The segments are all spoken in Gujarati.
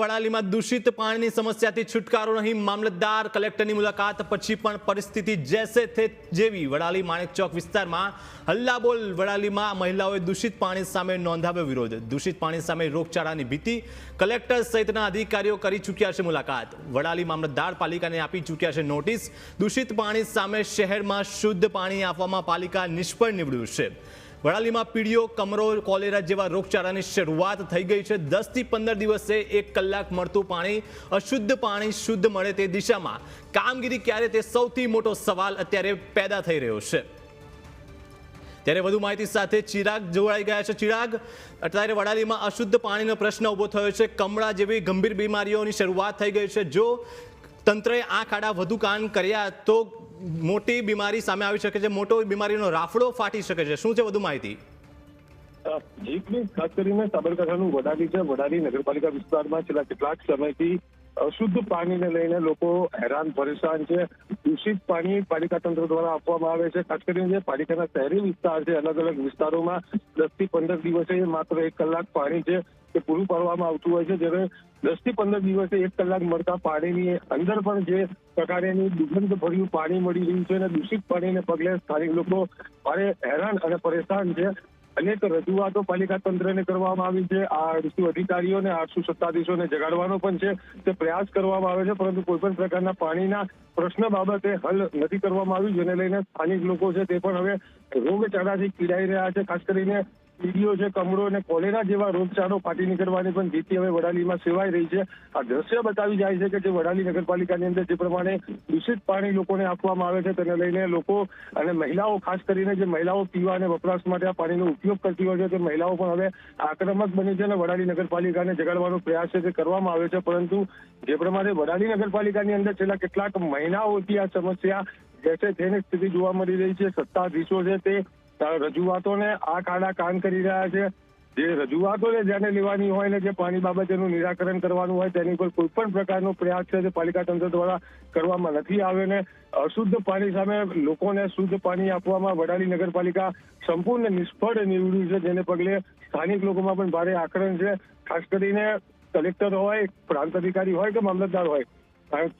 વડાલીમાં દૂષિત પાણીની સમસ્યાથી છુટકારો નહીં. મામલતદાર કલેક્ટરની મુલાકાત પછી પણ પરિસ્થિતિ જેસે થે જેવી. વડાલી માણેક ચોક વિસ્તારમાં હલ્લાબોલ વડાલીમાં મહિલાઓએ દૂષિત પાણી સામે નોંધાવ્યો વિરોધ. દૂષિત પાણી સામે રોગચાળાની ભીતિ કલેક્ટર સહિતના અધિકારીઓ કરી ચૂક્યા છે મુલાકાત. વડાલી મામલતદાર પાલિકાને આપી ચૂક્યા છે નોટિસ. દૂષિત પાણી સામે શહેરમાં શુદ્ધ પાણી આપવામાં પાલિકા નિષ્ફળ નીવડ્યું છે. વડાલીમાં પીડીઓ કમરો, કોલેરા જેવા રોગચાળાની શરૂઆત થઈ ગઈ છે. દસથી પંદર દિવસે એક કલાક મળતું પાણી અશુદ્ધ પાણી શુદ્ધ મળે તે દિશામાં. કામગીરી ક્યારે તે સૌથી મોટો સવાલ અત્યારે પેદા થઈ રહ્યો છે. ત્યારે વધુ માહિતી સાથે ચિરાગ જોડાઈ ગયા છે. ચિરાગ, અત્યારે વડાલીમાં અશુદ્ધ પાણીનો પ્રશ્ન ઊભો થયો છે. કમળા જેવી ગંભીર બીમારીઓની શરૂઆત થઈ ગઈ છે. જો તંત્રએ આંખ આડા વધુ કાન કર્યા તો મોટી બીમારી સામે આવી શકે છે, મોટો બીમારીનો રાફડો ફાટી શકે છે. શું છે વધુ માહિતી? જીપની ખાસ કરીને સાબરકાંઠાનું વડાલી છે. વડાલી નગરપાલિકા વિસ્તારમાં છેલ્લા કેટલાક સમયથી અશુદ્ધ પાણીને લઈને લોકો હેરાન, પરેશાન છે. દૂષિત પાણી પાલિકા તંત્ર દ્વારા આપવામાં આવે છે. ખાસ કરીને જે પાલિકાના શહેરી વિસ્તાર છે અલગ અલગ વિસ્તારોમાં દસથી પંદર દિવસે માત્ર એક કલાક પાણી છે. તે પૂરું પાડવામાં આવતું હોય છે, જ્યારે દસથી પંદર દિવસે એક કલાક મળતા પાણીની અંદર પણ જે પ્રકારેની દુર્ગંધ ભર્યું પાણી મળી રહ્યું છે અને દૂષિત પાણીને પગલે સ્થાનિક લોકો ભારે હેરાન અને પરેશાન છે. અનેક રજૂઆતો પાલિકા તંત્રને કરવામાં આવી છે. આરસુ અધિકારીઓને આરસુ સત્તાધીશોને જગાડવાનો પણ છે. તે પ્રયાસ કરવામાં આવે છે, પરંતુ કોઈ પણ પ્રકારના પાણીના પ્રશ્ન બાબતે હલ નથી કરવામાં આવ્યું, જેને લઈને સ્થાનિક લોકો છે તે પણ હવે રોગચાળાથી પીડાઈ રહ્યા છે. ખાસ કરીને પીડીઓ છે, કમળો અને કોલેરા જેવા રોગચાળો ફાટી નીકળવાની પણ ભીતિ હવે વડાલીમાં સેવાઈ રહી છે. આ દ્રશ્ય બતાવી જાય છે કે જે વડાલી નગરપાલિકાની અંદર જે પ્રમાણે દૂષિત પાણી લોકોને આપવામાં આવે છે, તેને લઈને લોકો અને મહિલાઓ, ખાસ કરીને જે મહિલાઓ પીવા અને વપરાશ માટે આ પાણીનો ઉપયોગ કરતી હોય છે, તે મહિલાઓ પણ હવે આક્રમક બની છે અને વડાલી નગરપાલિકાને જગાડવાનો પ્રયાસ છે, તે કરવામાં આવે છે. પરંતુ જે પ્રમાણે વડાલી નગરપાલિકાની અંદર છેલ્લા કેટલાક મહિનાઓથી આ સમસ્યા જે છે, તેની સ્થિતિ જોવા મળી રહી છે. સત્તાધીશો છે તે રજૂઆતોને આ કાળા કાન કરી રહ્યા છે. જે રજૂઆતો છે જેને લેવાની હોય ને જે પાણી બાબતેનું નિરાકરણ કરવાનું હોય તેની પર કોઈ પણ પ્રકારનો પ્રયાસ છે જે પાલિકા તંત્ર દ્વારા કરવામાં નથી આવ્યો ને અશુદ્ધ પાણી સામે લોકોને શુદ્ધ પાણી આપવામાં વડાલી નગરપાલિકા સંપૂર્ણ નિષ્ફળ નીવડ્યું છે. જેને પગલે સ્થાનિક લોકોમાં પણ ભારે આક્રમણ છે. ખાસ કરીને કલેક્ટર હોય, પ્રાંત અધિકારી હોય કે મામલતદાર હોય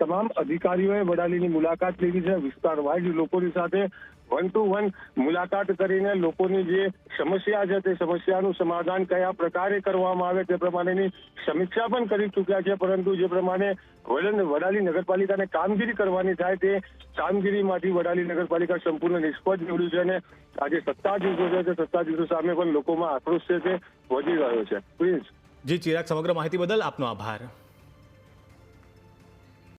તમામ અધિકારીઓએ વડાલીની મુલાકાત લીધી છે. વિસ્તાર વાઇઝ લોકોની સાથે વન ટુ વન મુલાકાત કરીને લોકોની જે સમસ્યા છે, તે સમસ્યાનું સમાધાન કયા પ્રકારે કરવામાં આવે તે પ્રમાણેની સમીક્ષા પણ કરી ચૂક્યા છે. પરંતુ જે પ્રમાણે વડાલી નગરપાલિકાને કામગીરી કરવાની થાય તે કામગીરીમાંથી વડાલી નગરપાલિકા સંપૂર્ણ નિષ્ફળ નીવડ્યું છે અને આજે સત્તાધીશો છે, તે સત્તાધીશો સામે પણ લોકોમાં આક્રોશ છે, તે વધી રહ્યો છે. પ્રિન્સ જી, ચિરાગ, સમગ્ર માહિતી બદલ આપનો આભાર.